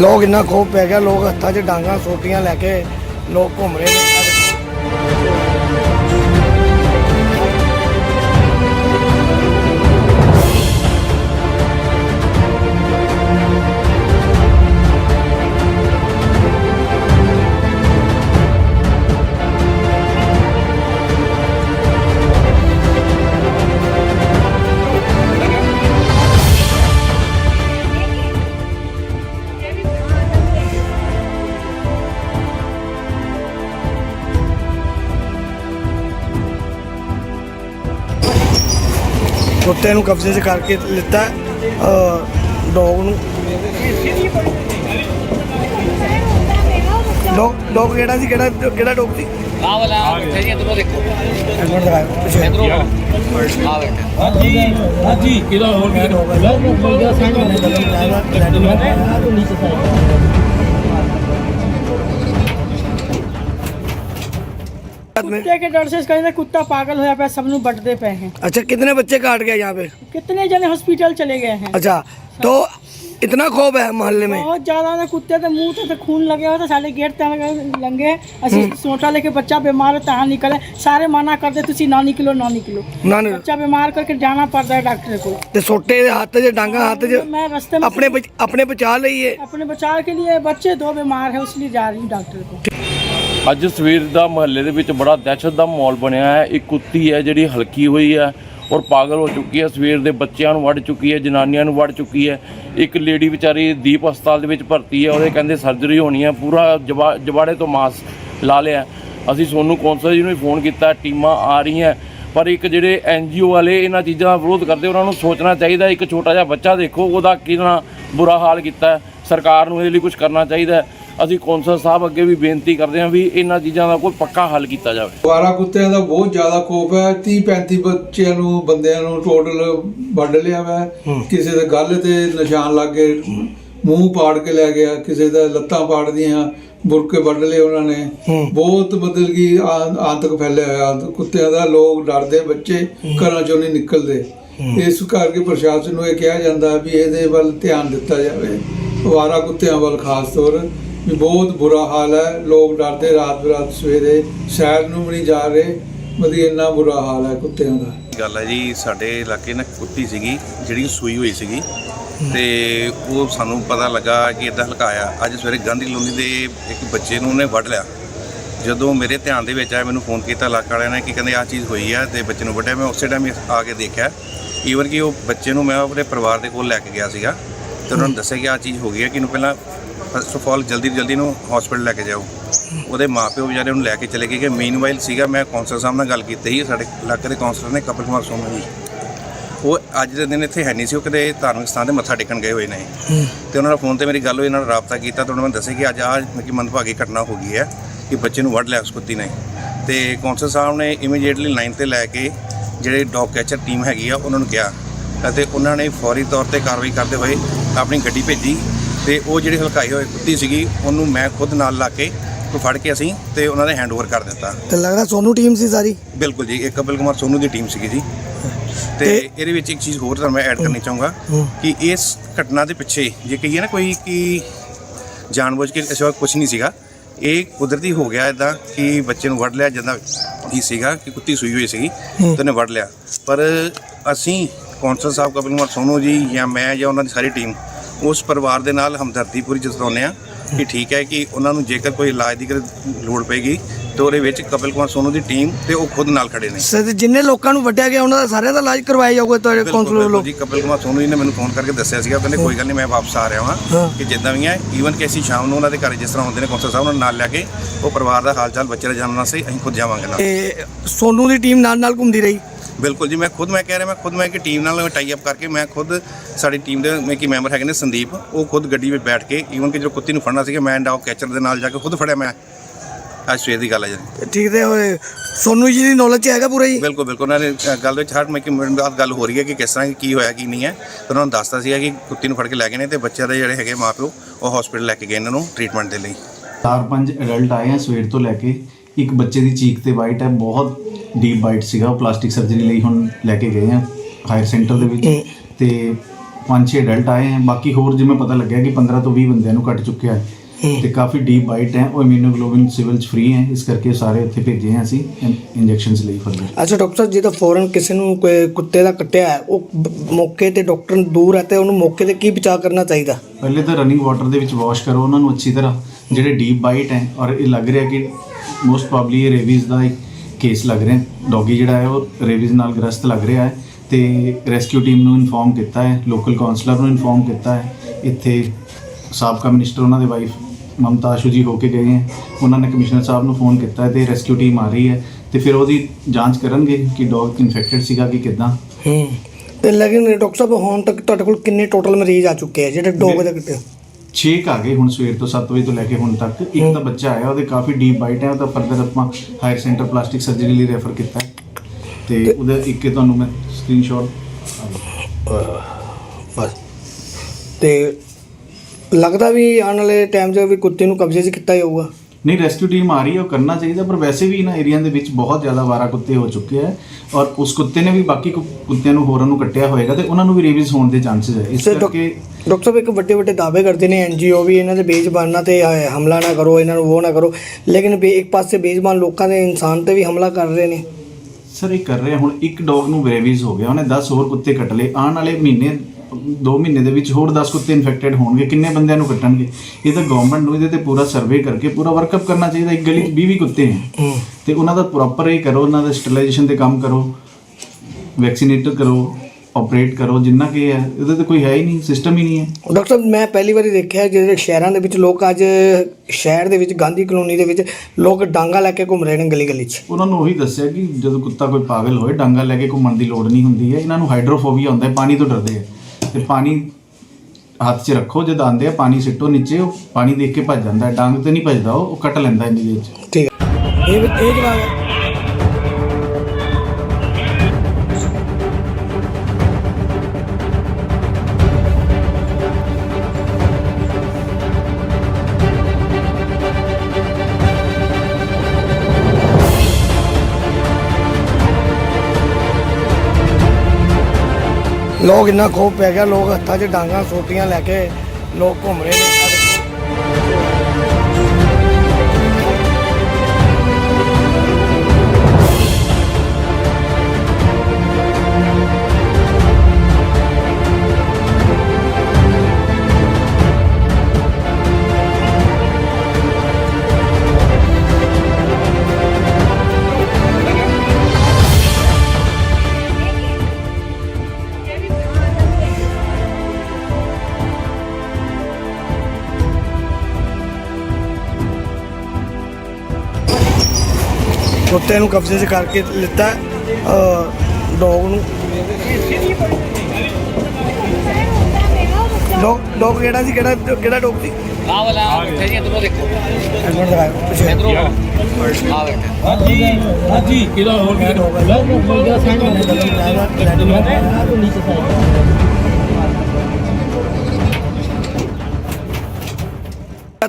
ਲੋਕ ਇੰਨਾ ਖੋਫ ਪੈ ਗਿਆ, ਲੋਕ ਹੱਥਾਂ 'ਚ ਡਾਂਗਾ, ਸੋਟੀਆਂ ਲੈ ਕੇ ਲੋਕ ਘੁੰਮ ਰਹੇ ਨੇ। ਕੁੱਤੇ ਨੂੰ ਕਬਜ਼ੇ 'ਚ ਕਰਕੇ ਲਿੱਤਾ ਡੌਗ ਨੂੰ ਡੌਗ ਡੌਗ ਕਿਹੜਾ ਸੀ ਕਿਹੜਾ ਕਿਹੜਾ ਡੌਗ ਸੀ ਆ ਵਾਲਾ ਬੈਠੇ ਜੀ ਇਧਰੋਂ ਦੇਖੋ ਇੱਕ ਮਿੰਟ ਦਿਖਾਓ ਪਿੱਛੇ ਇਧਰੋਂ ਆ ਬੈਠੇ ਹਾਂਜੀ ਹਾਂਜੀ ਕਿਹਦਾ ਹੋਰ कुत्ते के डर से कहते कुत्ता पागल होया पे सब नु बटते पे हैं अच्छा कितने बच्चे काट गए यहाँ पे कितने जने हॉस्पिटल चले गए हैं अच्छा तो इतना खौफ है मोहल्ले में बहुत ज्यादा ने कुत्ते ते मुंह ते- ते खून लगे हुए थे साले गेट तक लंगे ਅਸੀਂ ਸੋਟਾ ਲੈ ਕੇ ਬੱਚਾ ਬਿਮਾਰ ਹੈ ਤਾਂ ਨਿਕਲੇ ਸਾਰੇ ਮਨਾ ਕਰਦੇ ਤੁਸੀਂ ਨਾ ਨਿਕਲੋ ਨਾ ਨਿਕਲੋ ਨਾ ਨਾ ਬੱਚਾ ਬਿਮਾਰ ਕਰਕੇ ਜਾਣਾ ਪੜਦਾ ਹੈ ਡਾਕਟਰ को ਤੇ ਸੋਟੇ ਦੇ ਹੱਥ 'ਚ ਡਾਂਗਾ ਹੱਥ 'ਚ मैं रास्ते में अपने बच, अपने बचा लिए अपने बचाव के लिए बच्चे दो बीमार है इसलिए जा रही हूँ डॉक्टर को ਅੱਜ ਸਵੇਰ ਦਾ ਮਹੱਲੇ ਦੇ ਵਿੱਚ ਬੜਾ ਦਹਿਸ਼ਤ ਦਾ ਮਾਹੌਲ ਬਣਿਆ ਹੈ। ਇੱਕ ਕੁੱਤੀ ਹੈ ਜਿਹੜੀ ਹਲਕੀ ਹੋਈ ਹੈ ਔਰ ਪਾਗਲ ਹੋ ਚੁੱਕੀ ਹੈ। ਸਵੇਰ ਦੇ ਬੱਚਿਆਂ ਨੂੰ ਵੱਢ ਚੁੱਕੀ ਹੈ, ਜਨਾਨੀਆਂ ਨੂੰ ਵੱਢ ਚੁੱਕੀ ਹੈ। ਇੱਕ ਲੇਡੀ ਵਿਚਾਰੀ ਦੀਪ ਹਸਪਤਾਲ ਦੇ ਵਿੱਚ ਭਰਤੀ ਹੈ ਉਹਦੇ ਕਹਿੰਦੇ ਸਰਜਰੀ ਹੋਣੀ ਹੈ। ਪੂਰਾ ਜਵਾ- ਜਵਾੜੇ ਤੋਂ ਮਾਸ ਲਾ ਲਿਆ। ਅਸੀਂ ਸੋਨੂੰ ਕੌਂਸਲ ਜੀ ਨੂੰ ਵੀ ਫੋਨ ਕੀਤਾ, ਟੀਮਾਂ ਆ ਰਹੀਆਂ। ਪਰ ਇੱਕ ਜਿਹੜੇ ਐਨਜੀਓ ਵਾਲੇ ਇਹਨਾਂ ਚੀਜ਼ਾਂ ਦਾ ਵਿਰੋਧ ਕਰਦੇ, ਉਹਨਾਂ ਨੂੰ ਸੋਚਣਾ ਚਾਹੀਦਾ ਇੱਕ ਛੋਟਾ ਜਿਹਾ ਬੱਚਾ ਦੇਖੋ, ਉਹਦਾ ਕਿੰਨਾ ਬੁਰਾ ਹਾਲ ਕੀਤਾ। ਸਰਕਾਰ ਨੂੰ ਇਹਦੇ ਲਈ ਕੁਝ ਕਰਨਾ ਚਾਹੀਦਾ ਅਸੀਂ ਕੌਂਸਲ ਸਾਹਿਬ ਅੱਗੇ ਵੀ ਬੇਨਤੀ ਕਰਦੇ ਹਾਂ ਵੀ ਇਹਨਾਂ ਚੀਜ਼ਾਂ ਦਾ ਕੋਈ ਪੱਕਾ ਹੱਲ ਕੀਤਾ ਜਾਵੇ। ਅਵਾਰਾ ਕੁੱਤਿਆਂ ਦਾ ਬਹੁਤ ਜ਼ਿਆਦਾ ਖੋਫ ਹੈ। 30 35 ਬੱਚਿਆਂ ਨੂੰ ਬੰਦਿਆਂ ਨੂੰ ਟੋਟਲ ਵੱਢ ਲਿਆ ਵਾ ਕਿਸੇ ਦੇ ਗੱਲ ਤੇ ਨਿਸ਼ਾਨ ਲੱਗ ਗਏ ਮੂੰਹ ਪਾੜ ਕੇ ਲੈ ਗਿਆ ਕਿਸੇ ਦਾ ਲੱਤਾਂ ਪਾੜ ਦੀਆਂ ਬੁਰਕੇ ਵੱਢ ਲਏ ਉਹਨਾਂ ਨੇ। ਬਹੁਤ ਮਤਲਬ ਕਿ ਆਤੰਕ ਫੈਲਿਆ ਹੋਇਆ ਕੁੱਤਿਆਂ ਦਾ। ਲੋਕ ਡਰਦੇ ਬੱਚੇ ਘਰਾਂ ਚੋਂ ਨਹੀਂ ਨਿਕਲਦੇ। ਇਸ ਕਰਕੇ ਪ੍ਰਸ਼ਾਸਨ ਨੂੰ ਇਹ ਕਿਹਾ ਜਾਂਦਾ ਵੀ ਇਹਦੇ ਵੱਲ ਧਿਆਨ ਦਿੱਤਾ ਜਾਵੇ। ਅਵਾਰਾ ਕੁੱਤਿਆਂ ਵੱਲ ਖਾਸ ਤੌਰ ਵੀ ਬਹੁਤ ਬੁਰਾ ਹਾਲ ਹੈ। ਲੋਕ ਡਰਦੇ ਰਾਤ ਬਰਾਤ ਸਵੇਰੇ ਸੈਰ ਨੂੰ ਵੀ ਨਹੀਂ ਜਾ ਰਹੇ। ਮਤਲਬ ਇੰਨਾ ਬੁਰਾ ਹਾਲ ਹੈ ਕੁੱਤਿਆਂ ਦਾ। ਗੱਲ ਹੈ ਜੀ ਸਾਡੇ ਇਲਾਕੇ ਨਾਲ ਕੁੱਤੀ ਸੀਗੀ ਜਿਹੜੀ ਸੂਈ ਹੋਈ ਸੀਗੀ। ਤੇ ਉਹ ਸਾਨੂੰ ਪਤਾ ਲੱਗਾ ਕਿ ਇਦਾਂ ਹਲਕਾਇਆ ਅੱਜ ਸਵੇਰੇ ਗਾਂਧੀ ਕਲੋਨੀ ਦੇ ਇੱਕ ਬੱਚੇ ਨੂੰ ਉਹਨੇ ਵੱਢ ਲਿਆ। ਜਦੋਂ ਮੇਰੇ ਧਿਆਨ ਦੇ ਵਿੱਚ ਆਇਆ ਮੈਨੂੰ ਫੋਨ ਕੀਤਾ ਇਲਾਕਾ ਵਾਲਿਆਂ ਨੇ ਕਿ ਕਹਿੰਦੇ ਆਹ ਚੀਜ਼ ਹੋਈ ਆ ਤੇ ਬੱਚੇ ਨੂੰ ਵੱਢਿਆ। ਮੈਂ ਉਸੇ ਟਾਈਮ ਆ ਕੇ ਦੇਖਿਆ। ਈਵਨ ਕਿ ਉਹ ਬੱਚੇ ਨੂੰ ਮੈਂ ਆਪਣੇ ਪਰਿਵਾਰ ਦੇ ਕੋਲ ਲੈ ਕੇ ਗਿਆ ਸੀਗਾ। ਤੇ ਉਹਨਾਂ ਨੂੰ ਦੱਸਿਆ ਕਿ ਆਹ ਚੀਜ਼ ਹੋ ਗਈ ਹੈ ਕਿ ਇਹਨੂੰ ਪਹਿਲਾਂ ਫਸਟ ਆਫ ਆਲ ਜਲਦੀ ਤੋਂ ਜਲਦੀ ਨੂੰ ਹਸਪੀਟਲ ਲੈ ਕੇ ਜਾਓ। ਉਹਦੇ ਮਾਪਿਓ ਵਿਚਾਰੇ ਉਹਨੂੰ ਲੈ ਕੇ ਚਲੇ ਗਏ ਕਿ ਮੀਨਵਾਈਲ ਸੀਗਾ, ਮੈਂ ਕੌਂਸਲਰ ਸਾਹਿਬ ਨਾਲ ਗੱਲ ਕੀਤੀ ਸੀ, ਸਾਡੇ ਇਲਾਕੇ ਦੇ ਕੌਂਸਲਰ ਨੇ ਕਪਿਲ ਕੁਮਾਰ ਸੋਮਾ ਜੀ। ਉਹ ਅੱਜ ਦੇ ਦਿਨ ਇੱਥੇ ਹੈ ਨਹੀਂ ਸੀ, ਉਹ ਕਿਤੇ ਧਾਰਮਿਕ ਸਥਾਨ ਤੇ ਮੱਥਾ ਟੇਕਣ ਗਏ ਹੋਏ ਨੇ। ਤੇ ਉਹਨਾਂ ਨਾਲ ਫੋਨ ਤੇ ਮੇਰੀ ਗੱਲ ਹੋਈ, ਇਹਨਾਂ ਨਾਲ ਰਾਬਤਾ ਕੀਤਾ ਤੇ ਉਹਨਾਂ ਨੇ ਦੱਸਿਆ ਕਿ ਅੱਜ ਆਹ ਕਿ ਮੰਦਭਾਗੀ ਘਟਨਾ ਹੋ ਗਈ ਹੈ ਕਿ ਬੱਚੇ ਨੂੰ ਵੱਢ ਲਿਆ ਉਸ ਕੁੱਤੀ ਨੇ। ਤੇ ਕੌਂਸਲ ਸਾਹਿਬ ਨੇ ਇਮੀਡੀਏਟਲੀ ਲਾਈਨ ਤੇ ਲੈ ਕੇ ਜਿਹੜੇ ਡੌਗ ਕੈਚਰ ਟੀਮ ਹੈਗੀ ਆ, ਉਹਨਾਂ ਨੂੰ ਕਿਹਾ ਅਤੇ ਉਹਨਾਂ ਨੇ ਫੌਰੀ ਤੌਰ ਤੇ ਕਾਰਵਾਈ ਕਰਦੇ ਹੋਏ ਆਪਣੀ ਗੱਡੀ ਭੇਜੀ। ਤੇ ਉਹ ਜਿਹੜੀ ਹਲਕਾਈ ਹੋਈ ਕੁੱਤੀ ਸੀਗੀ ਉਹਨੂੰ ਮੈਂ ਖੁਦ ਨਾਲ ਲਾ ਕੇ ਉਹ ਫੜ ਕੇ ਅਸੀਂ ਤੇ ਉਹਨਾਂ ਦੇ ਹੈਂਡਓਵਰ ਕਰ ਦਿੱਤਾ। ਤੇ ਲੱਗਦਾ ਸੋਨੂ ਟੀਮ ਸੀ ਸਾਰੀ? ਬਿਲਕੁਲ ਜੀ ਇਹ ਕਪਿਲ ਕੁਮਾਰ ਸੋਨੂ ਦੀ ਟੀਮ ਸੀਗੀ ਜੀ। ਤੇ ਇਹਦੇ ਵਿੱਚ ਇੱਕ ਚੀਜ਼ ਹੋਰ ਤੁਹਾਨੂੰ ਮੈਂ ਐਡ ਕਰਨੀ ਚਾਹੂੰਗਾ ਕਿ ਇਸ ਘਟਨਾ ਦੇ ਪਿੱਛੇ ਜੇ ਕਹੀਏ ਨਾ ਕੋਈ ਕਿ ਜਾਣਬੁੱਝ ਕੇ ਇਸ ਕੁਝ ਨਹੀਂ ਸੀਗਾ। ਇਹ ਕੁਦਰਤੀ ਹੋ ਗਿਆ ਇਦਾਂ ਕਿ ਬੱਚੇ ਨੂੰ ਵੱਢ ਲਿਆ ਜਾਂਦਾ ਹੀ ਸੀਗਾ ਕਿ ਕੁੱਤੀ ਸੂਈ ਹੋਈ ਸੀਗੀ ਤੇ ਉਹਨੇ ਵੱਢ ਲਿਆ। ਪਰ ਅਸੀਂ ਕੌਂਸਲ ਸਾਹਿਬ ਕਪਿਲ ਕੁਮਾਰ ਸੋਨੂ ਜੀ ਜਾਂ ਮੈਂ ਜਾਂ ਉਹਨਾਂ ਦੀ ਸਾਰੀ ਟੀਮ ਉਸ ਪਰਿਵਾਰ ਦੇ ਨਾਲ ਹਮਦਰਦੀ ਪੂਰੀ ਜਤਾਉਂਦੇ ਆ ਕਿ ਠੀਕ ਹੈ ਕਿ ਉਹਨਾਂ ਨੂੰ ਜੇਕਰ ਕੋਈ ਇਲਾਜ ਦੀ ਲੋੜ ਪਏਗੀ ਤੇ ਉਹਦੇ ਵਿੱਚ ਕਪਿਲ ਕੁਮਾਰ ਸੋਨੂ ਦੀ ਟੀਮ ਤੇ ਉਹ ਖੁਦ ਨਾਲ ਖੜੇ ਨੇ। ਸਰ ਜਿੰਨੇ ਲੋਕਾਂ ਨੂੰ ਵੱਢਿਆ ਗਿਆ ਉਹਨਾਂ ਦਾ ਸਾਰਿਆਂ ਦਾ ਇਲਾਜ ਕਰਵਾਇਆ ਜਾਊਗਾ ਤੁਹਾਡੇ ਕੌਂਸਲਰ ਵੱਲੋਂ? ਜੀ ਕਪਿਲ ਕੁਮਾਰ ਸੋਨੂ ਜੀ ਨੇ ਮੈਨੂੰ ਫੋਨ ਕਰਕੇ ਦੱਸਿਆ ਸੀਗਾ ਕਹਿੰਦੇ ਕੋਈ ਗੱਲ ਨਹੀਂ ਮੈਂ ਵਾਪਸ ਆ ਰਿਹਾ ਹਾਂ। ਕਿ ਜਿੱਦਾਂ ਵੀ ਹੈ ਈਵਨ ਕਿ ਅਸੀਂ ਸ਼ਾਮ ਨੂੰ ਉਹਨਾਂ ਦੇ ਘਰ ਜਿਸ ਤਰ੍ਹਾਂ ਹੁੰਦੇ ਨੇ ਕੌਂਸਲ ਸਾਹਿਬ ਉਹਨਾਂ ਨਾਲ ਲੈ ਕੇ ਉਹ ਪਰਿਵਾਰ ਦਾ ਹਾਲ ਚਾਲ ਬੱਚੇ ਦਾ ਜਾਣਨ ਵਾਸਤੇ ਅਸੀਂ ਖੁਦ ਜਾਵਾਂਗੇ ਨਾਲ। ਤੇ ਸੋਨੂ ਦੀ ਟੀਮ ਨਾਲ ਨਾਲ ਘੁੰਮਦੀ ਰਹੀ? ਬਿਲਕੁਲ ਜੀ ਮੈਂ ਖੁਦ ਮੈਂ ਕਹਿ ਰਿਹਾ ਮੈਂ ਖੁਦ ਮੈਂ ਕਿ ਟੀਮ ਨਾਲ ਟਾਈ ਅਪ ਕਰਕੇ ਮੈਂ ਖੁਦ ਸਾਡੀ ਟੀਮ ਦੇ ਮੈਂ ਕੀ ਮੈਂਬਰ ਹੈਗੇ ਨੇ ਸੰਦੀਪ ਉਹ ਖੁਦ ਗੱਡੀ ਵਿੱਚ ਬੈਠ ਕੇ ਈਵਨ ਕਿ ਜੋ ਕੁੱਤੀ ਨੂੰ ਫੜਨਾ ਸੀਗਾ ਮੈਂ ਡੌਗ ਕੈਚਰ ਦੇ ਨਾਲ ਜਾ ਕੇ ਖੁਦ ਫੜਿਆ ਮੈਂ। ਅੱਜ ਸਵੇਰ ਦੀ ਗੱਲ ਹੈ ਜੀ। ਠੀਕ ਤੇ ਹੋਏ। ਸੋਨੂ ਜੀ ਦੀ ਨੌਲੇਜ ਹੈਗਾ ਪੂਰਾ ਜੀ? ਬਿਲਕੁਲ ਬਿਲਕੁਲ। ਉਹਨਾਂ ਨੇ ਗੱਲ ਵਿੱਚ ਹਰ ਮੈਂ ਕਿ ਮੇਰੇ ਨਾਲ ਗੱਲ ਹੋ ਰਹੀ ਹੈ ਕਿ ਕਿਸ ਤਰ੍ਹਾਂ ਕੀ ਹੋਇਆ ਕੀ ਨਹੀਂ ਹੈ। ਤੇ ਉਹਨਾਂ ਨੂੰ ਦੱਸਤਾ ਸੀਗਾ ਕਿ ਕੁੱਤੀ ਨੂੰ ਫੜ ਕੇ ਲੈ ਗਏ ਨੇ ਤੇ ਬੱਚਿਆਂ ਦੇ ਜਿਹੜੇ ਹੈਗੇ ਮਾਪਿਓ ਉਹ ਹਸਪੀਟਲ ਲੈ ਕੇ ਗਏ ਇਹਨਾਂ ਨੂੰ ਟ੍ਰੀਟਮੈਂਟ ਦੇ ਲਈ। ਚਾਰ ਪੰਜ ਐਡਲਟ ਆਏ ਆ ਸਵੇਰ ਤੋਂ ਲੈ ਕੇ। ਇੱਕ ਬੱਚੇ ਦੀ ਚੀਕ ਤੇ ਵਾਈਟ ਹੈ ਬਹੁਤ ਡੀਪ ਵਾਈਟ ਸੀਗਾ ਉਹ ਪਲਾਸਟਿਕ ਸਰਜਰੀ ਲਈ ਹੁਣ ਲੈ ਕੇ ਗਏ ਆ ਹਾਇਰ ਸੈਂਟਰ ਦੇ ਵਿੱਚ। ਤੇ ਪੰਜ ਛੇ ਐਡਲਟ ਆਏ ਹਨ ਬਾਕੀ ਹੋਰ ਜਿਵੇਂ ਪਤਾ ਲੱਗਿਆ ਕਿ 15 ਤੋਂ 20 ਬੰਦਿਆਂ ਨੂੰ ਕੱਟ ਚੁੱਕਿਆ ਹੈ। ਤੇ ਕਾਫੀ ਡੀਪ ਬਾਈਟ ਹੈ ਉਹ ਇਮਿਊਨੋਗਲੋਬਿਨ ਸਿਵਲ ਚ ਫ੍ਰੀ ਹੈ ਇਸ ਕਰਕੇ ਸਾਰੇ ਉੱਥੇ ਭੇਜੇ ਹਾਂ ਅਸੀਂ ਇੰਜੈਕਸ਼ਨਸ ਲਈ ਫਰਦਰ ਅੱਛਾ ਡਾਕਟਰ ਸਾਹਿਬ ਜਦੋਂ ਫੌਰਨ ਕਿਸੇ ਨੂੰ ਕੋਈ ਕੁੱਤੇ ਦਾ ਕੱਟਿਆ ਹੈ ਉਹ ਮੌਕੇ ਤੇ ਡਾਕਟਰ ਦੂਰ ਹੈ ਤੇ ਉਹਨੂੰ ਮੌਕੇ ਤੇ ਕੀ ਬਚਾਅ ਕਰਨਾ ਚਾਹੀਦਾ? ਪਹਿਲੇ ਤਾਂ ਰਨਿੰਗ ਵਾਟਰ ਦੇ ਵਿੱਚ ਵਾਸ਼ ਕਰੋ ਉਹਨਾਂ ਨੂੰ ਅੱਛੀ ਤਰ੍ਹਾਂ ਜਿਹੜੇ ਡੀਪ ਬਾਈਟ ਹੈ ਔਰ ਇਹ ਲੱਗ ਰਿਹਾ ਕਿ ਮੋਸਟ ਪ੍ਰੋਬਬਲੀ ਇਹ ਰੇਬੀਜ਼ ਦਾ ਇੱਕ ਕੇਸ ਲੱਗ ਰਿਹਾ ਡੌਗੀ ਜਿਹੜਾ ਹੈ ਉਹ ਰੇਬੀਜ਼ ਨਾਲ ਗ੍ਰਸਤ ਲੱਗ ਰਿਹਾ ਹੈ ਤੇ ਰੈਸਕਿਊ ਟੀਮ ਨੂੰ ਇਨਫੋਰਮ ਕੀਤਾ ਹੈ ਲੋਕਲ ਕਾਉਂਸਲਰ ਨੂੰ ਇਨਫੋਰਮ ਕੀਤਾ ਹੈ। ਇੱਥੇ ਸਾਬਕਾ ਮਿਨਿਸਟਰ ਉਹਨਾਂ ਦੇ ਵਾਈਫ ਮਮਤਾ ਆਸ਼ੂ ਜੀ ਹੋ ਕੇ ਗਏ ਹੈ। ਉਹਨਾਂ ਨੇ ਕਮਿਸ਼ਨਰ ਸਾਹਿਬ ਨੂੰ ਫੋਨ ਕੀਤਾ ਹੈ ਤੇ ਰੈਸਕਿਊ ਟੀਮ ਆ ਰਹੀ ਹੈ ਤੇ ਫਿਰ ਉਹਦੀ ਜਾਂਚ ਕਰਨਗੇ ਕਿ ਡੌਗ ਇਨਫੈਕਟਡ ਸੀਗਾ ਕਿ ਕਿਦਾਂ। ਹੂੰ। ਤੇ ਲੇਕਿਨ ਡਾਕਟਰ ਸਾਹਿਬ ਹੁਣ ਤੱਕ ਤੁਹਾਡੇ ਕੋਲ ਕਿੰਨੇ ਟੋਟਲ ਮਰੀਜ਼ ਆ ਚੁੱਕੇ ਆ? ਜਿਹੜੇ ਡੋਗ ਦੇ ਕੱਟੇ ਛੇ ਕੁ ਆ ਗਏ ਹੁਣ ਸਵੇਰ ਤੋਂ 7 ਵਜੇ ਤੋਂ ਲੈ ਕੇ ਹੁਣ ਤੱਕ। ਇੱਕ ਤਾਂ ਬੱਚਾ ਆਇਆ ਉਹਦੇ ਕਾਫੀ ਡੀਪ ਬਾਈਟ ਹੈ ਉਹ ਤਾਂ ਫਰਦਰ ਆਪਾਂ ਹਾਇਰ ਸੈਂਟਰ ਪਲਾਸਟਿਕ ਸਰਜਰੀ ਲਈ ਰੈਫਰ ਕੀਤਾ ਤੇ ਉਹਦਾ ਇੱਕ ਤੁਹਾਨੂੰ ਮੈਂ ਸਕਰੀਨਸ਼ਾਟ ਬਸ। ਤੇ ਲੱਗਦਾ ਵੀ ਆਉਣ ਵਾਲੇ ਟਾਈਮ 'ਚ ਵੀ ਕੁੱਤੇ ਨੂੰ ਕਬਜ਼ੇ 'ਚ ਕੀਤਾ ਜਾਊਗਾ ਨਹੀਂ ਰੈਸਕਿਊ ਟੀਮ ਆ ਰਹੀ ਹੈ ਉਹ ਕਰਨਾ ਚਾਹੀਦਾ ਪਰ ਵੈਸੇ ਵੀ ਇਹਨਾਂ ਏਰੀਆ ਦੇ ਵਿੱਚ ਬਹੁਤ ਜ਼ਿਆਦਾ ਵਾਰਾ ਕੁੱਤੇ ਹੋ ਚੁੱਕੇ ਹੈ ਔਰ ਉਸ ਕੁੱਤੇ ਨੇ ਵੀ ਬਾਕੀ ਕੁ- ਕੁੱਤਿਆਂ ਨੂੰ ਹੋਰਾਂ ਨੂੰ ਕੱਟਿਆ ਹੋਏਗਾ ਤੇ ਉਹਨਾਂ ਨੂੰ ਵੀ ਰੇਬੀਜ਼ ਹੋਣ ਦੇ ਚਾਂਸਸ ਹੈ। ਇਸ ਡਾਕ- ਕਰਕੇ ਡਾਕਟਰ ਸਾਹਿਬ ਇੱਕ ਵੱਡੇ ਵੱਡੇ ਦਾਅਵੇ ਕਰਦੇ ਨੇ ਐਨਜੀਓ ਵੀ ਇਹਨਾਂ ਦੇ ਬੇਜ਼ਬਾਨਾਂ ਤੇ ਅਹ, ਹਮਲਾ ਨਾ ਕਰੋ ਇਹਨਾਂ ਨੂੰ ਉਹ ਨਾ ਕਰੋ ਲੇਕਿਨ ਬੇ- ਇੱਕ ਪਾਸੇ ਬੇਜ਼ਬਾਨ ਲੋਕਾਂ ਦੇ ਇਨਸਾਨ ਤੇ ਵੀ ਹਮਲਾ ਕਰ ਰਹੇ ਨੇ। ਸਰ ਇਹ ਕਰ ਰਹੇ ਆ, ਹੁਣ ਇੱਕ ਡੌਗ ਨੂੰ ਰੇਬੀਜ਼ ਹੋ ਗਿਆ ਉਹਨੇ 10 ਹੋਰ ਕੁੱਤੇ ਕੱਟ ਲਏ ਆਉਣ ਵਾਲੇ ਮਹੀਨੇ 2 ਮਹੀਨੇ ਦੇ ਵਿੱਚ ਹੋਰ 10 ਕੁੱਤੇ ਇਨਫੈਕਟਡ ਹੋਣਗੇ ਕਿੰਨੇ ਬੰਦਿਆਂ ਨੂੰ ਕੱਟਣਗੇ? ਇਹ ਤਾਂ ਗਵਰਨਮੈਂਟ ਨੂੰ ਇਹਦੇ ਤੇ ਪੂਰਾ ਸਰਵੇ ਕਰਕੇ ਪੂਰਾ ਵਰਕਅਪ ਕਰਨਾ ਚਾਹੀਦਾ ਇੱਕ ਗਲੀ 'ਚ 20 20 ਕੁੱਤੇ ਹੈ। ਤੇ ਉਹਨਾਂ ਦਾ ਪ੍ਰੋਪਰ ਇਹ ਕਰੋ ਉਹਨਾਂ ਦਾ ਸਟਰਲਾਈਜੇਸ਼ਨ ਤੇ ਕੰਮ ਕਰੋ ਵੈਕਸੀਨੇਟ ਕਰੋ ਆਪਰੇਟ ਕਰੋ ਜਿੰਨਾ ਕਿ ਹੈ ਇਹਦੇ ਤੇ ਕੋਈ ਹੈ ਹੀ ਨਹੀਂ ਸਿਸਟਮ ਹੀ ਨਹੀਂ ਹੈ। ਡਾਕਟਰ ਸਾਹਿਬ ਮੈਂ ਪਹਿਲੀ ਵਾਰੀ ਦੇਖਿਆ ਜਿਹੜੇ ਸ਼ਹਿਰਾਂ ਦੇ ਵਿੱਚ ਲੋਕ ਅੱਜ ਸ਼ਹਿਰ ਦੇ ਵਿੱਚ ਗਾਂਧੀ ਕਲੋਨੀ ਦੇ ਵਿੱਚ ਲੋਕ ਡਾਂਗਾ ਲੈ ਕੇ ਘੁੰਮ ਰਹੇ ਨੇ ਗਲੀ ਗਲੀ 'ਚ। ਉਹਨਾਂ ਨੂੰ ਉਹੀ ਦੱਸਿਆ ਕਿ ਜਦੋਂ ਕੁੱਤਾ ਕੋਈ ਪਾਗਲ ਹੋਏ ਡਾਂਗਾ ਲੈ ਕੇ ਘੁੰਮਣ ਦੀ ਲੋੜ ਨਹੀਂ ਹੁੰਦੀ ਹੈ ਇਹਨਾਂ ਨੂੰ ਹਾਈਡਰੋਫੋਬੀਆ ਹੁੰਦਾ ਹੈ ਪਾਣੀ ਤੋਂ ਡਰਦੇ ਹੈ ਤੇ ਪਾਣੀ ਹੱਥ 'ਚ ਰੱਖੋ ਜਦ ਆਂਦੇ ਆ, ਪਾਣੀ ਸਿੱਟੋ ਨੀਚੇ, ਉਹ ਪਾਣੀ ਦੇਖ ਕੇ ਭੱਜ ਜਾਂਦਾ ਡੰਗ ਡਾਂਗ ਤੇ ਨਹੀਂ ਭੱਜਦਾ, ਉਹ ਉਹ ਕੱਟ ਲੈਂਦਾ ਇੰਨੀ ਦੇਰ 'ਚ। ਠੀਕ ਹੈ। ਇਹ ਇਹ ਜਵਾਬ ਹੈ। ਲੋਕ ਇੰਨਾ ਖੋਫ ਪੈ ਗਿਆ, ਲੋਕ ਹੱਥਾਂ 'ਚ ਡਾਂਗਾ, ਸੋਟੀਆਂ ਲੈ ਕੇ ਲੋਕ ਘੁੰਮ ਰਹੇ ਨੇ। ਕੁੱਤੇ ਨੂੰ ਕਬਜ਼ੇ 'ਚ ਕਰਕੇ ਲਿੱਤਾ ਡੌਗ ਨੂੰ। ਡੌਗ ਡੌਗ ਕਿਹੜਾ ਸੀ? ਕਿਹੜਾ ਕਿਹੜਾ ਡੌਗ ਸੀ? ਆਹ ਵਾਲਾ ਜੀ ਇੱਧਰੋਂ ਦੇਖੋ। ਇੱਕ ਮਿੰਟ ਦਿਖਾਓ ਪਿੱਛੇ। ਇੱਧਰੋਂ ਆ ਬੈਠਾ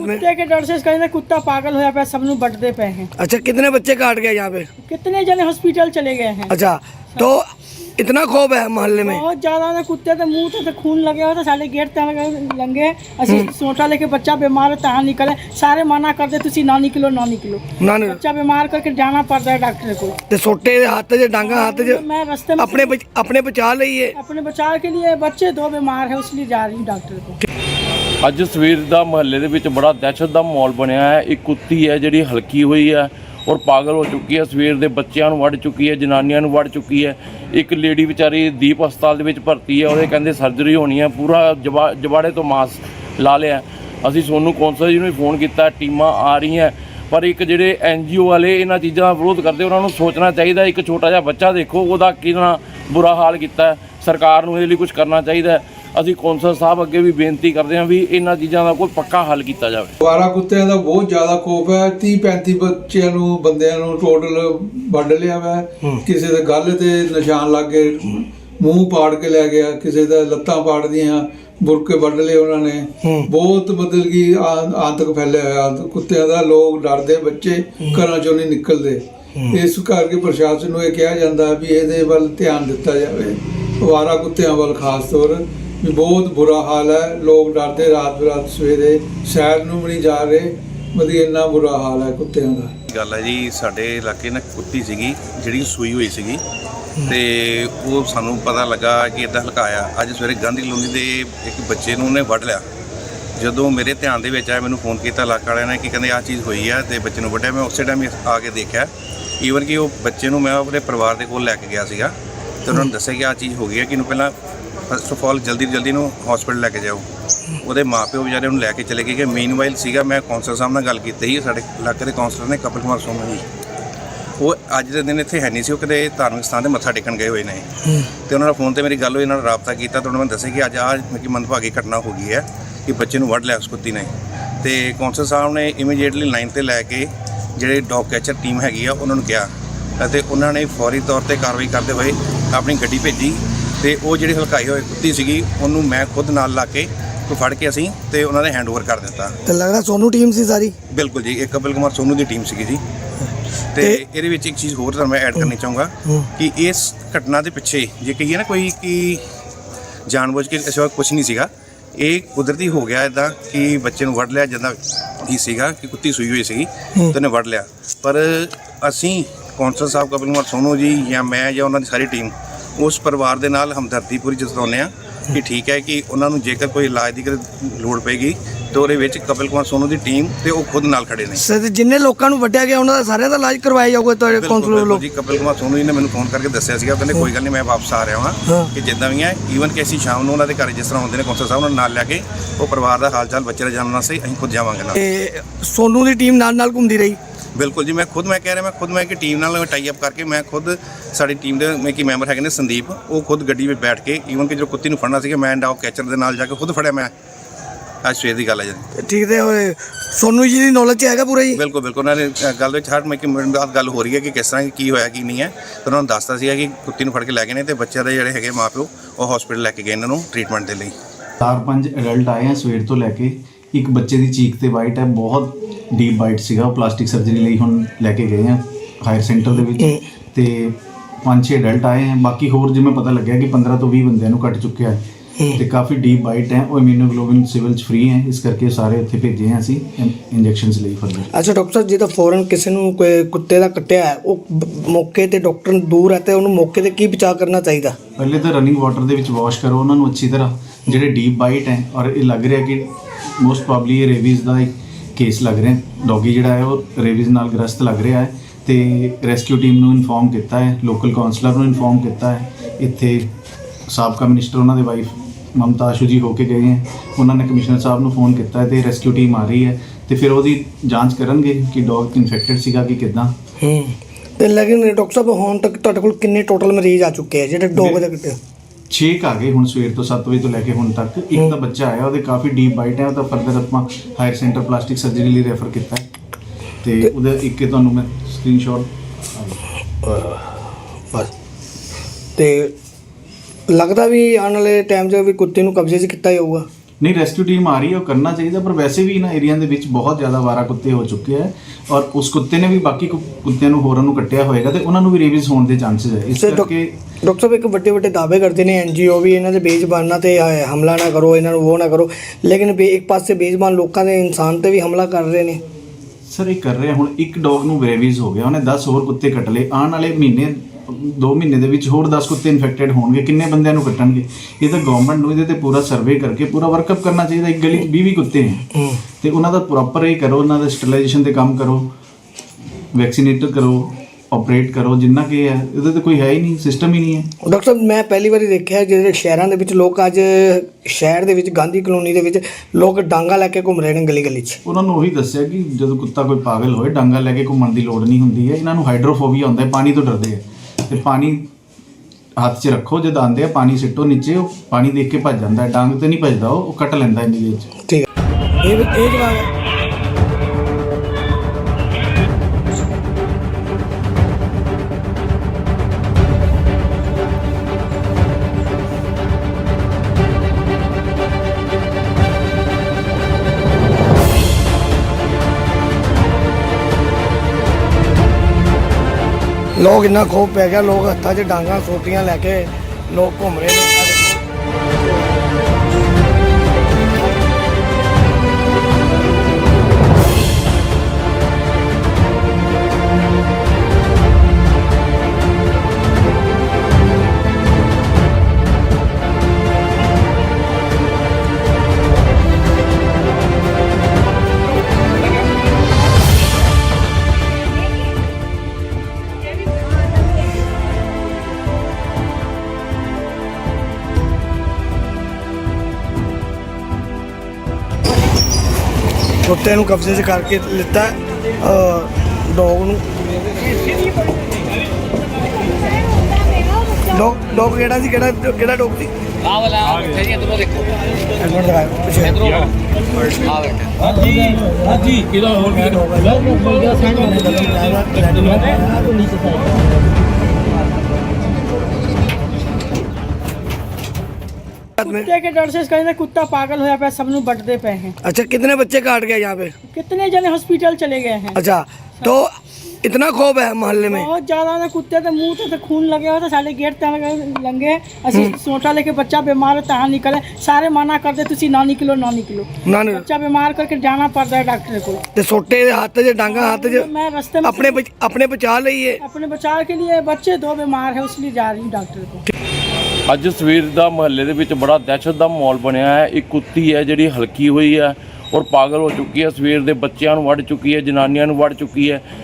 में? कुत्ते के डर से इसका कुत्ता पागल हो जाता सब बटते पे हैं। अच्छा कितने बच्चे काट गए यहाँ पे? कितने जने हॉस्पिटल चले गए हैं? अच्छा तो इतना खौफ है मोहल्ले में? बहुत ज़्यादा ना कुत्ते थे मुँह से तो खून लगे हुए थे सारे गेट तक लंगे। असी हम्म। सोटा लेके बच्चा बीमार है है निकले। सारे मना करते दे ना निकलो ना निकलो। ना निकलो। बच्चा बीमार करके जाना पड़ता है डॉक्टर को। ते सोटे हाथ से डांगा हाथ से मैं रास्ते में अपने बच, अपने बचा लिए अपने बचाव के लिए बच्चे दो बीमार है उसलिए जा रही हूँ डॉक्टर को। ਅੱਜ ਸਵੇਰ ਦਾ ਮਹੱਲੇ ਦੇ ਵਿੱਚ ਬੜਾ ਦਹਿਸ਼ਤ ਦਾ ਮਾਹੌਲ ਬਣਿਆ ਹੈ। ਇੱਕ ਕੁੱਤੀ ਹੈ ਜਿਹੜੀ ਹਲਕੀ ਹੋਈ ਹੈ ਔਰ ਪਾਗਲ ਹੋ ਚੁੱਕੀ ਹੈ। ਸਵੇਰ ਦੇ ਬੱਚਿਆਂ ਨੂੰ ਵੱਢ ਚੁੱਕੀ ਹੈ, ਜਨਾਨੀਆਂ ਨੂੰ ਵੱਢ ਚੁੱਕੀ ਹੈ। ਇੱਕ ਲੇਡੀ ਵਿਚਾਰੀ ਦੀਪ ਹਸਪਤਾਲ ਦੇ ਵਿੱਚ ਭਰਤੀ ਹੈ ਉਹਦੇ ਕਹਿੰਦੇ ਸਰਜਰੀ ਹੋਣੀ ਹੈ। ਪੂਰਾ ਜਵਾ- ਜਵਾੜੇ ਤੋਂ ਮਾਸ ਲਾ ਲਿਆ ਅਸੀਂ ਸੋਨੂੰ ਕੌਂਸਲ ਜੀ ਨੂੰ ਵੀ ਫੋਨ ਕੀਤਾ, ਟੀਮਾਂ ਆ ਰਹੀਆਂ ਪਰ ਇੱਕ ਜਿਹੜੇ ਐਨਜੀਓ ਵਾਲੇ ਇਹਨਾਂ ਚੀਜ਼ਾਂ ਦਾ ਵਿਰੋਧ ਕਰਦੇ, ਉਹਨਾਂ ਨੂੰ ਸੋਚਣਾ ਚਾਹੀਦਾ ਇੱਕ ਛੋਟਾ ਜਿਹਾ ਬੱਚਾ ਦੇਖੋ, ਉਹਦਾ ਕਿੰਨਾ ਬੁਰਾ ਹਾਲ ਕੀਤਾ ਸਰਕਾਰ ਨੂੰ ਇਹਦੇ ਲਈ ਕੁਝ ਕਰਨਾ ਚਾਹੀਦਾ ਅਸੀਂ ਕੌਂਸਲ ਸਾਹਿਬ ਅੱਗੇ ਵੀ ਬੇਨਤੀ ਕਰਦੇ ਹਾਂ ਵੀ ਇਹਨਾਂ ਚੀਜ਼ਾਂ ਦਾ ਕੋਈ ਪੱਕਾ ਹੱਲ ਕੀਤਾ ਜਾਵੇ। ਵਾਰਾ ਕੁੱਤਿਆਂ ਦਾ ਬਹੁਤ ਜ਼ਿਆਦਾ ਖੋਫ ਹੈ। 30 35 ਬੱਚਿਆਂ ਨੂੰ ਬੰਦਿਆਂ ਨੂੰ ਟੋਟਲ ਵੱਢ ਲਿਆ ਵਾ। ਕਿਸੇ ਦੇ ਗੱਲ ਤੇ ਨਿਸ਼ਾਨ ਲੱਗ ਗਏ ਮੂੰਹ ਪਾੜ ਕੇ ਲੈ ਗਿਆ ਕਿਸੇ ਦਾ ਲੱਤਾਂ ਪਾੜ ਦੀਆਂ ਬੁਰਕੇ ਵੱਢ ਲਏ ਉਹਨਾਂ ਨੇ। ਬਹੁਤ ਕਿ ਆਂ- ਆਤੰਕ ਫੈਲਿਆ ਹੋਇਆ। ਕੁੱਤਿਆਂ ਦਾ ਲੋਕ ਡਰਦੇ ਬੱਚੇ ਘਰਾਂ ਚੋਂ ਨਹੀਂ ਨਿਕਲਦੇ। ਇਸ ਕਰਕੇ ਪ੍ਰਸ਼ਾਸਨ ਨੂੰ ਇਹ ਕਿਹਾ ਜਾਂਦਾ ਵੀ ਇਹਦੇ ਵੱਲ ਧਿਆਨ ਦਿੱਤਾ ਜਾਵੇ। ਅਵਾਰਾ ਕੁੱਤਿਆਂ ਵੱਲ ਖਾਸ ਤੌਰ ਵੀ ਬਹੁਤ ਬੁਰਾ ਹਾਲ ਹੈ। ਲੋਕ ਡਰਦੇ ਰਾਤ ਬਰਾਤ ਸਵੇਰੇ ਸ਼ਹਿਰ ਨੂੰ ਵੀ ਨਹੀਂ ਜਾ ਰਹੇ। ਵਧੀਆ ਇੰਨਾ ਬੁਰਾ ਹਾਲ ਹੈ ਕੁੱਤਿਆਂ ਦਾ। ਗੱਲ ਹੈ ਜੀ, ਸਾਡੇ ਇਲਾਕੇ ਨਾਲ ਕੁੱਤੀ ਸੀਗੀ, ਜਿਹੜੀ ਸੂਈ ਹੋਈ ਸੀਗੀ। ਤੇ ਉਹ ਸਾਨੂੰ ਪਤਾ ਲੱਗਾ ਕਿ ਇਦਾਂ ਹਲਕਾਇਆ ਅੱਜ ਸਵੇਰੇ ਗਾਂਧੀ ਕਲੋਨੀ ਦੇ ਇੱਕ ਬੱਚੇ ਨੂੰ ਉਹਨੇ ਵੱਢ ਲਿਆ। ਜਦੋਂ ਮੇਰੇ ਧਿਆਨ ਦੇ ਵਿੱਚ ਆਇਆ, ਮੈਨੂੰ ਫੋਨ ਕੀਤਾ, ਇਲਾਕਾ ਵਾਲਿਆਂ ਨੇ ਕਿ ਕਹਿੰਦੇ ਆਹ ਚੀਜ਼ ਹੋਈ ਹੈ ਤੇ ਬੱਚੇ ਨੂੰ ਵੱਢਿਆ। ਮੈਂ ਉਸੇ ਟਾਈਮ ਆ ਕੇ ਦੇਖਿਆ। ਈਵਨ ਕਿ ਉਹ ਬੱਚੇ ਨੂੰ ਮੈਂ ਆਪਣੇ ਪਰਿਵਾਰ ਦੇ ਕੋਲ ਲੈ ਕੇ ਗਿਆ ਸੀਗਾ। ਤੇ ਉਹਨਾਂ ਨੂੰ ਦੱਸਿਆ ਕਿ ਆਹ ਚੀਜ਼ ਹੋ ਗਈ ਹੈ ਕਿ ਇਹਨੂੰ ਪਹਿਲਾਂ ਫਸਟ ਆਫ ਆਲ ਜਲਦੀ ਤੋਂ ਜਲਦੀ ਨੂੰ ਹਸਪੀਟਲ ਲੈ ਕੇ ਜਾਓ। ਉਹਦੇ ਮਾਪਿਓ ਵਿਚਾਰੇ ਉਹਨੂੰ ਲੈ ਕੇ ਚਲੇ ਗਏ ਕਿ ਮੀਨਵਾਈਲ ਸੀਗਾ, ਮੈਂ ਕੌਂਸਲਰ ਸਾਹਿਬ ਨਾਲ ਗੱਲ ਕੀਤੀ ਸੀ, ਸਾਡੇ ਇਲਾਕੇ ਦੇ ਕੌਂਸਲਰ ਨੇ ਕਪਿਲ ਕੁਮਾਰ ਸੋਮਨ ਜੀ। ਉਹ ਅੱਜ ਦੇ ਦਿਨ ਇੱਥੇ ਹੈ ਨਹੀਂ ਸੀ, ਉਹ ਕਿਤੇ ਧਾਰਮਿਕ ਸਥਾਨ ਤੇ ਮੱਥਾ ਟੇਕਣ ਗਏ ਹੋਏ ਨੇ। ਤੇ ਉਹਨਾਂ ਨਾਲ ਫੋਨ ਤੇ ਮੇਰੀ ਗੱਲ ਹੋਈ, ਇਹਨਾਂ ਨਾਲ ਰਾਬਤਾ ਕੀਤਾ ਤਾਂ ਉਹਨਾਂ ਨੇ ਮੈਨੂੰ ਦੱਸਿਆ ਕਿ ਅੱਜ ਆਹ ਮੇਰੀ ਮੰਦਭਾਗੀ ਘਟਨਾ ਹੋ ਗਈ ਹੈ ਕਿ ਬੱਚੇ ਨੂੰ ਵੱਢ ਲਿਆ ਉਸ ਕੁੱਤੀ ਨੇ। ਤੇ ਕੌਂਸਲ ਸਾਹਿਬ ਨੇ ਇਮੀਡੀਏਟਲੀ ਲਾਈਨ ਤੇ ਲੈ ਕੇ ਜਿਹੜੇ ਡੌਗ ਕੈਚਰ ਟੀਮ ਹੈਗੀ ਆ, ਉਹਨਾਂ ਨੂੰ ਕਿਹਾ। ਅਤੇ ਉਹਨਾਂ ਨੇ ਫੌਰੀ ਤੌਰ ਤੇ ਕਾਰਵਾਈ ਕਰਦੇ ਹੋਏ ਆਪਣੀ ਗੱਡੀ ਭੇਜੀ। ਤੇ ਉਹ ਜਿਹੜੀ ਹਲਕਾਈ ਹੋਈ ਕੁੱਤੀ ਸੀਗੀ ਉਹਨੂੰ ਮੈਂ ਖੁਦ ਨਾਲ ਲਾ ਕੇ ਉਹ ਫੜ ਕੇ ਅਸੀਂ ਤੇ ਉਹਨਾਂ ਨੇ ਹੈਂਡਓਵਰ ਕਰ ਦਿੱਤਾ। ਤੇ ਲੱਗਦਾ ਸੋਨੂ ਟੀਮ ਸੀ ਸਾਰੀ? ਬਿਲਕੁਲ ਜੀ ਇਹ ਕਪਿਲ ਕੁਮਾਰ ਸੋਨੂ ਦੀ ਟੀਮ ਸੀਗੀ ਜੀ। ਤੇ ਇਹਦੇ ਵਿੱਚ ਇੱਕ ਚੀਜ਼ ਹੋਰ ਤੁਹਾਨੂੰ ਮੈਂ ਐਡ ਕਰਨੀ ਚਾਹੂੰਗਾ ਕਿ ਇਸ ਘਟਨਾ ਦੇ ਪਿੱਛੇ ਜੇ ਕਹੀਏ ਨਾ ਕੋਈ ਕਿ ਜਾਣਬੁੱਝ ਕੇ ਇਸ ਵਕਤ ਕੁਝ ਨਹੀਂ ਸੀਗਾ। ਇਹ ਕੁਦਰਤੀ ਹੋ ਗਿਆ ਇਦਾਂ ਕਿ ਬੱਚੇ ਨੂੰ ਵੱਢ ਲਿਆ ਜਦੋਂ ਹੀ ਸੀਗਾ ਕਿ ਕੁੱਤੀ ਸੂਈ ਹੋਈ ਸੀਗੀ ਤੇ ਉਹਨੇ ਵੱਢ ਲਿਆ। ਪਰ ਅਸੀਂ ਕੌਂਸਲ ਸਾਹਿਬ ਕਪਿਲ ਕੁਮਾਰ ਸੋਨੂ ਜੀ ਜਾਂ ਮੈਂ ਜਾਂ ਉਹਨਾਂ ਦੀ ਸਾਰੀ ਟੀਮ ਉਸ ਪਰਿਵਾਰ ਦੇ ਨਾਲ ਹਮਦਰਦੀ ਪੂਰੀ ਜਤਾਉਂਦੇ ਆ ਕਿ ਠੀਕ ਹੈ ਕਿ ਉਹਨਾਂ ਨੂੰ ਜੇਕਰ ਕੋਈ ਇਲਾਜ ਦੀ ਲੋੜ ਪਏਗੀ ਤੇ ਉਹਦੇ ਵਿੱਚ ਕਪਿਲ ਕੁਮਾਰ ਸੋਨੂ ਦੀ ਟੀਮ ਤੇ ਉਹ ਖੁਦ ਨਾਲ ਖੜੇ ਨੇ। ਸਰ ਜਿੰਨੇ ਲੋਕਾਂ ਨੂੰ ਵੱਢਿਆ ਗਿਆ ਉਹਨਾਂ ਦਾ ਸਾਰਿਆਂ ਦਾ ਇਲਾਜ ਕਰਵਾਇਆ ਜਾਊਗਾ ਤੁਹਾਡੇ ਬਿਲਕੁਲ ਵੱਲੋਂ? ਜੀ ਕਪਿਲ ਕੁਮਾਰ ਸੋਨੂ ਜੀ ਨੇ ਮੈਨੂੰ ਫੋਨ ਕਰਕੇ ਦੱਸਿਆ ਸੀਗਾ ਕਹਿੰਦੇ ਕੋਈ ਗੱਲ ਨਹੀਂ ਮੈਂ ਵਾਪਸ ਆ ਰਿਹਾ ਹਾਂ। ਹਾਂ। ਕਿ ਜਿੱਦਾਂ ਵੀ ਹੈ ਈਵਨ ਕਿ ਅਸੀਂ ਸ਼ਾਮ ਨੂੰ ਉਹਨਾਂ ਦੇ ਘਰ ਜਿਸ ਤਰ੍ਹਾਂ ਹੁੰਦੇ ਨੇ ਕੌਂਸਲ ਸਾਹਿਬ ਨੂੰ ਨਾਲ ਲੈ ਕੇ ਉਹ ਪਰਿਵਾਰ ਦਾ ਹਾਲ ਚਾਲ ਬੱਚੇ ਦਾ ਜਾਣਨ ਵਾਸਤੇ ਅਸੀਂ ਖੁਦ ਜਾਵਾਂਗੇ ਨਾਲ। ਤੇ ਸੋਨੂ ਦੀ ਟੀਮ ਨਾਲ ਨਾਲ ਘੁੰਮਦੀ ਰਹੀ? ਬਿਲਕੁਲ ਜੀ ਮੈਂ ਖੁਦ ਮੈਂ ਕਹਿ ਰਿਹਾ ਮੈਂ ਖੁਦ ਮੈਂ ਕਿ ਟੀਮ ਨਾਲ ਟਾਈ ਅਪ ਕਰਕੇ ਮੈਂ ਖੁਦ ਸਾਡੀ ਟੀਮ ਦੇ ਮੈਂ ਕੀ ਮੈਂਬਰ ਹੈਗੇ ਨੇ ਸੰਦੀਪ ਉਹ ਖੁਦ ਗੱਡੀ ਵਿੱਚ ਬੈਠ ਕੇ ਈਵਨ ਕਿ ਜਦੋਂ ਕੁੱਤੀ ਨੂੰ ਫੜਨਾ ਸੀਗਾ ਮੈਂ ਡਾਗ ਕੈਚਰ ਦੇ ਨਾਲ ਜਾ ਕੇ ਖੁਦ ਫੜਿਆ ਮੈਂ। ਅੱਜ ਸਵੇਰ ਦੀ ਗੱਲ ਹੈ ਜੀ। ਠੀਕ ਤੇ ਹੋਏ। ਸੋਨੂ ਜੀ ਦੀ ਨੌਲੇਜ ਚ ਹੈਗਾ ਪੂਰਾ ਜੀ? ਬਿਲਕੁਲ ਬਿਲਕੁਲ। ਉਹਨਾਂ ਨੇ ਗੱਲ ਵਿੱਚ ਹਰ ਮੈਂ ਕਿ ਮਿੰਟ ਬਾਅਦ ਗੱਲ ਹੋ ਰਹੀ ਹੈ ਕਿ ਕਿਸ ਤਰ੍ਹਾਂ ਕੀ ਹੋਇਆ ਕੀ ਨਹੀਂ ਹੈ। ਤੇ ਉਹਨਾਂ ਨੂੰ ਦੱਸਤਾ ਸੀਗਾ ਕਿ ਕੁੱਤੀ ਨੂੰ ਫੜ ਕੇ ਲੈ ਗਏ ਨੇ ਤੇ ਬੱਚਿਆਂ ਦੇ ਜਿਹੜੇ ਹੈਗੇ ਮਾਪਿਓ ਉਹ ਹਸਪੀਟਲ ਲੈ ਕੇ ਗਏ ਇਹਨਾਂ ਨੂੰ ਟ੍ਰੀਟਮੈਂਟ ਦੇ ਲਈ। ਚਾਰ ਪੰਜ ਐਡਲਟ ਆਏ ਆ ਸਵੇਰ ਤੋਂ ਲੈ ਕੇ। ਇੱਕ ਬੱਚੇ ਦੀ ਚੀਕ ਤੇ ਵਾਈਟ ਹੈ ਬਹੁਤ ਡੀਪ ਬਾਈਟ ਸੀਗਾ ਪਲਾਸਟਿਕ ਸਰਜਰੀ ਲਈ ਹੁਣ ਲੈ ਕੇ ਗਏ ਆ ਹਾਇਰ ਸੈਂਟਰ ਦੇ ਵਿੱਚ। ਤੇ ਪੰਜ ਛੇ ਐਡਲਟ ਆਏ ਆ ਬਾਕੀ ਹੋਰ ਜਿਵੇਂ ਪਤਾ ਲੱਗਿਆ ਕਿ 15 ਤੋਂ 20 ਬੰਦਿਆਂ ਨੂੰ ਕੱਟ ਚੁੱਕਿਆ ਹੈ। ਤੇ ਕਾਫੀ ਡੀਪ ਬਾਈਟ ਹੈ ਉਹ ਇਮਿਊਨੋਗਲੋਬਿਨ ਸਿਵਲ ਚ ਫ੍ਰੀ ਹੈ ਇਸ ਕਰਕੇ ਸਾਰੇ ਉੱਥੇ ਭੇਜੇ ਹਾਂ ਅਸੀਂ ਇੰਜੈਕਸ਼ਨਸ ਲਈ ਫਰਦਰ ਅੱਛਾ ਡਾਕਟਰ ਸਾਹਿਬ ਜੇ ਤਾਂ ਫੌਰਨ ਕਿਸੇ ਨੂੰ ਕੋਈ ਕੁੱਤੇ ਦਾ ਕੱਟਿਆ ਹੈ ਉਹ ਮੌਕੇ ਤੇ ਡਾਕਟਰ ਦੂਰ ਹੈ ਤੇ ਉਹਨੂੰ ਮੌਕੇ ਤੇ ਕੀ ਬਚਾਅ ਕਰਨਾ ਚਾਹੀਦਾ? ਪਹਿਲੇ ਤਾਂ ਰਨਿੰਗ ਵਾਟਰ ਦੇ ਵਿੱਚ ਵਾਸ਼ ਕਰੋ ਉਹਨਾਂ ਨੂੰ ਅੱਛੀ ਤਰ੍ਹਾਂ ਜਿਹੜੇ ਡੀਪ ਬਾਈਟ ਹੈ ਔਰ ਇਹ ਲੱਗ ਰਿਹਾ ਕਿ ਮੋਸਟ ਪ੍ਰੋਬਬਲੀ ਇਹ ਰੇਬੀਜ਼ ਦਾ ਇੱਕ ਕੇਸ ਲੱਗ ਰਿਹਾ ਡੌਗੀ ਜਿਹੜਾ ਹੈ ਉਹ ਰੇਬੀਜ਼ ਨਾਲ ਗ੍ਰਸਤ ਲੱਗ ਰਿਹਾ ਹੈ ਤੇ ਰੈਸਕਿਊ ਟੀਮ ਨੂੰ ਇਨਫੋਰਮ ਕੀਤਾ ਹੈ ਲੋਕਲ ਕਾਉਂਸਲਰ ਨੂੰ ਇਨਫੋਰਮ ਕੀਤਾ ਹੈ। ਇੱਥੇ ਸਾਬਕਾ ਮਿਨਿਸਟਰ ਉਹਨਾਂ ਦੇ ਵਾਈਫ ਮਮਤਾ ਆਸ਼ੂ ਜੀ ਹੋ ਕੇ ਗਏ ਹੈ। ਉਹਨਾਂ ਨੇ ਕਮਿਸ਼ਨਰ ਸਾਹਿਬ ਨੂੰ ਫੋਨ ਕੀਤਾ ਹੈ ਤੇ ਰੈਸਕਿਊ ਟੀਮ ਆ ਰਹੀ ਹੈ ਤੇ ਫਿਰ ਉਹਦੀ ਜਾਂਚ ਕਰਨਗੇ ਕਿ ਡੌਗ ਇਨਫੈਕਟਡ ਸੀਗਾ ਕਿ ਕਿਦਾਂ। ਹੂੰ। ਤੇ ਲੇਕਿਨ ਡਾਕਟਰ ਸਾਹਿਬ ਹੁਣ ਤੱਕ ਤੁਹਾਡੇ ਕੋਲ ਕਿੰਨੇ ਟੋਟਲ ਮਰੀਜ਼ ਆ ਚੁੱਕੇ ਆ ਜਿਹੜੇ ਡੋਗ ਦੇ 6 ਆ ਗਏ ਹੁਣ ਸਵੇਰ ਤੋਂ 7 ਵਜੇ ਤੋਂ ਲੈ ਕੇ ਹੁਣ ਤੱਕ। ਇੱਕ ਤਾਂ ਬੱਚਾ ਆਇਆ ਉਹਦੇ ਕਾਫੀ ਡੀਪ ਬਾਈਟ ਹੈ ਉਹ ਤਾਂ ਫਰਦਰ ਆਪਾਂ ਹਾਇਰ ਸੈਂਟਰ ਪਲਾਸਟਿਕ ਸਰਜਰੀ ਲਈ ਰੈਫਰ ਕੀਤਾ ਹੈ। ਤੇ ਉਹਦੇ ਇੱਕ ਹੀ ਤੁਹਾਨੂੰ ਮੈਂ ਸਕਰੀਨਸ਼ਾਟ ਬਸ। ਤੇ ਲੱਗਦਾ ਵੀ ਆਉਣ ਵਾਲੇ ਟਾਈਮ 'ਚ ਵੀ ਕੁੱਤੇ ਨੂੰ ਕਬਜ਼ੇ 'ਚ ਕੀਤਾ ਜਾਊਗਾ। ਨਹੀਂ ਰੈਸਕਿਊ ਟੀਮ ਆ ਰਹੀ ਹੈ ਉਹ ਕਰਨਾ ਚਾਹੀਦਾ ਪਰ ਵੈਸੇ ਵੀ ਇਹਨਾਂ ਏਰੀਆ ਦੇ ਵਿੱਚ ਬਹੁਤ ਜ਼ਿਆਦਾ ਵਾਰਾ ਕੁੱਤੇ ਹੋ ਚੁੱਕੇ ਹੈ ਔਰ ਉਸ ਕੁੱਤੇ ਨੇ ਵੀ ਬਾਕੀ ਕੁ- ਕੁੱਤਿਆਂ ਨੂੰ ਹੋਰਾਂ ਨੂੰ ਕੱਟਿਆ ਹੋਏਗਾ ਤੇ ਉਹਨਾਂ ਨੂੰ ਵੀ ਰੇਬੀਜ਼ ਹੋਣ ਦੇ ਚਾਂਸਸ ਹੈ। ਇਸ ਸਰ, ਡਾਕ- ਕਰਕੇ ਡਾਕਟਰ ਸਾਹਿਬ ਇੱਕ ਵੱਡੇ ਵੱਡੇ ਦਾਅਵੇ ਕਰਦੇ ਨੇ ਐਨਜੀਓ ਵੀ ਇਹਨਾਂ ਦੇ ਬੇਜ਼ਬਾਨਾਂ ਤੇ ਅਹ, ਹਮਲਾ ਨਾ ਕਰੋ ਇਹਨਾਂ ਨੂੰ ਉਹ ਨਾ ਕਰੋ ਲੇਕਿਨ ਬੇ- ਇੱਕ ਪਾਸੇ ਬੇਜ਼ਬਾਨ ਲੋਕਾਂ ਦੇ ਇਨਸਾਨ ਤੇ ਵੀ ਹਮਲਾ ਕਰ ਰਹੇ ਨੇ। ਸਰ ਇਹ ਕਰ ਰਹੇ ਆ, ਹੁਣ ਇੱਕ ਡੌਗ ਨੂੰ ਰੇਬੀਜ਼ ਹੋ ਗਿਆ ਉਹਨੇ 10 ਹੋਰ ਕੁੱਤੇ ਕੱਟ ਲਏ ਆਉਣ ਵਾਲੇ ਮਹੀਨੇ 2 ਮਹੀਨੇ ਦੇ ਵਿੱਚ ਹੋਰ 10 ਕੁੱਤੇ ਇਨਫੈਕਟਡ ਹੋਣਗੇ ਕਿੰਨੇ ਬੰਦਿਆਂ ਨੂੰ ਕੱਟਣਗੇ? ਇਹ ਤਾਂ ਗਵਰਨਮੈਂਟ ਨੂੰ ਇਹਦੇ ਤੇ ਪੂਰਾ ਸਰਵੇ ਕਰਕੇ ਪੂਰਾ ਵਰਕਅਪ ਕਰਨਾ ਚਾਹੀਦਾ ਇੱਕ ਗਲੀ 'ਚ 20 20 ਕੁੱਤੇ ਹੈ। ਤੇ ਉਹਨਾਂ ਦਾ ਪ੍ਰੋਪਰ ਇਹ ਕਰੋ ਉਹਨਾਂ ਦਾ ਸਟਰਲਾਈਜੇਸ਼ਨ ਤੇ ਕੰਮ ਕਰੋ ਵੈਕਸੀਨੇਟ ਕਰੋ ਆਪਰੇਟ ਕਰੋ ਜਿੰਨਾ ਕਿ ਹੈ ਇਹਦੇ ਤੇ ਕੋਈ ਹੈ ਹੀ ਨਹੀਂ ਸਿਸਟਮ ਹੀ ਨਹੀਂ ਹੈ। ਡਾਕਟਰ ਸਾਹਿਬ ਮੈਂ ਪਹਿਲੀ ਵਾਰੀ ਦੇਖਿਆ ਜਿਹੜੇ ਸ਼ਹਿਰਾਂ ਦੇ ਵਿੱਚ ਲੋਕ ਅੱਜ ਸ਼ਹਿਰ ਦੇ ਵਿੱਚ ਗਾਂਧੀ ਕਲੋਨੀ ਦੇ ਵਿੱਚ ਲੋਕ ਡਾਂਗਾ ਲੈ ਕੇ ਘੁੰਮ ਰਹੇ ਨੇ ਗਲੀ ਗਲੀ 'ਚ। ਉਹਨਾਂ ਨੂੰ ਉਹੀ ਦੱਸਿਆ ਕਿ ਜਦੋਂ ਕੁੱਤਾ ਕੋਈ ਪਾਗਲ ਹੋਏ ਡਾਂਗਾ ਲੈ ਕੇ ਘੁੰਮਣ ਦੀ ਲੋੜ ਨਹੀਂ ਹੁੰਦੀ ਹੈ ਇਹਨਾਂ ਨੂੰ ਹਾਈਡਰੋਫੋਬੀਆ ਹੁੰਦਾ ਹੈ ਪਾਣੀ ਤੋਂ ਡਰਦੇ ਹੈ ਤੇ ਪਾਣੀ ਹੱਥ 'ਚ ਰੱਖੋ ਜਦ ਆਂਦੇ ਆ, ਪਾਣੀ ਸਿੱਟੋ ਨੀਚੇ, ਉਹ ਪਾਣੀ ਦੇਖ ਕੇ ਭੱਜ ਜਾਂਦਾ ਹੈ। ਡਾਂਗ ਤੇ ਨਹੀਂ ਭੱਜਦਾ ਉਹ ਉਹ ਕੱਟ ਲੈਂਦਾ ਇੰਨੀ ਦੇਰ 'ਚ। ਠੀਕ ਹੈ। ਇਹ ਇਹ ਜਵਾਬ ਹੈ। ਲੋਕ ਇੰਨਾ ਖੋਫ ਪੈ ਗਿਆ, ਲੋਕ ਹੱਥਾਂ 'ਚ ਡਾਂਗਾ, ਸੋਟੀਆਂ ਲੈ ਕੇ ਲੋਕ ਘੁੰਮ ਰਹੇ ਨੇ। ਕੁੱਤੇ ਨੂੰ ਕਬਜ਼ੇ 'ਚ ਕਰਕੇ ਲਿੱਤਾ ਡੌਗ ਨੂੰ। ਡੌਗ ਡੌਗ ਕਿਹੜਾ ਸੀ? ਕਿਹੜਾ ਕਿਹੜਾ ਡੌਗ ਸੀ? ਆ ਵਾਲਾ ਬੈਠੇ ਜੀ ਇਧਰੋਂ ਦੇਖੋ। ਇੱਕ ਮਿੰਟ ਦਿਖਾਓ ਪਿੱਛੇ। ਇਧਰੋਂ ਆ ਬੈਠਾ कुत्ते के डर से इसका कहते कुत्ता पागल होया पे सब नु बटते पे हैं अच्छा कितने बच्चे काट गए यहाँ पे कितने जने हॉस्पिटल चले गए हैं अच्छा तो इतना खौफ है मोहल्ले में बहुत ज्यादा ना कुत्ते ते मुंह ते खून लगे हो तो सारे गेट ते लंगे असि सोटा लेके बच्चा बीमार है तहां निकले सारे मना कर दे तुसी ना निकलो ना निकलो ना निकलो बच्चा बीमार करके जाना पड़ता है डॉक्टर को ते सोटे दे हाथ जे डांगा हाथ जे मैं रास्ते में अपने बच, अपने बचा लिए अपने बचाव के लिए बच्चे दो बीमार है इसलिए जा रही हूं डॉक्टर को ਅੱਜ ਸਵੇਰ ਦਾ ਮਹੱਲੇ ਦੇ ਵਿੱਚ ਬੜਾ ਦਹਿਸ਼ਤ ਦਾ ਮਾਹੌਲ ਬਣਿਆ ਹੈ। ਇੱਕ ਕੁੱਤੀ ਹੈ ਜਿਹੜੀ ਹਲਕੀ ਹੋਈ ਹੈ ਔਰ ਪਾਗਲ ਹੋ ਚੁੱਕੀ ਹੈ। ਸਵੇਰ ਦੇ ਬੱਚਿਆਂ ਨੂੰ ਵੱਢ ਚੁੱਕੀ ਹੈ, ਜਨਾਨੀਆਂ ਨੂੰ ਵੱਢ ਚੁੱਕੀ ਹੈ।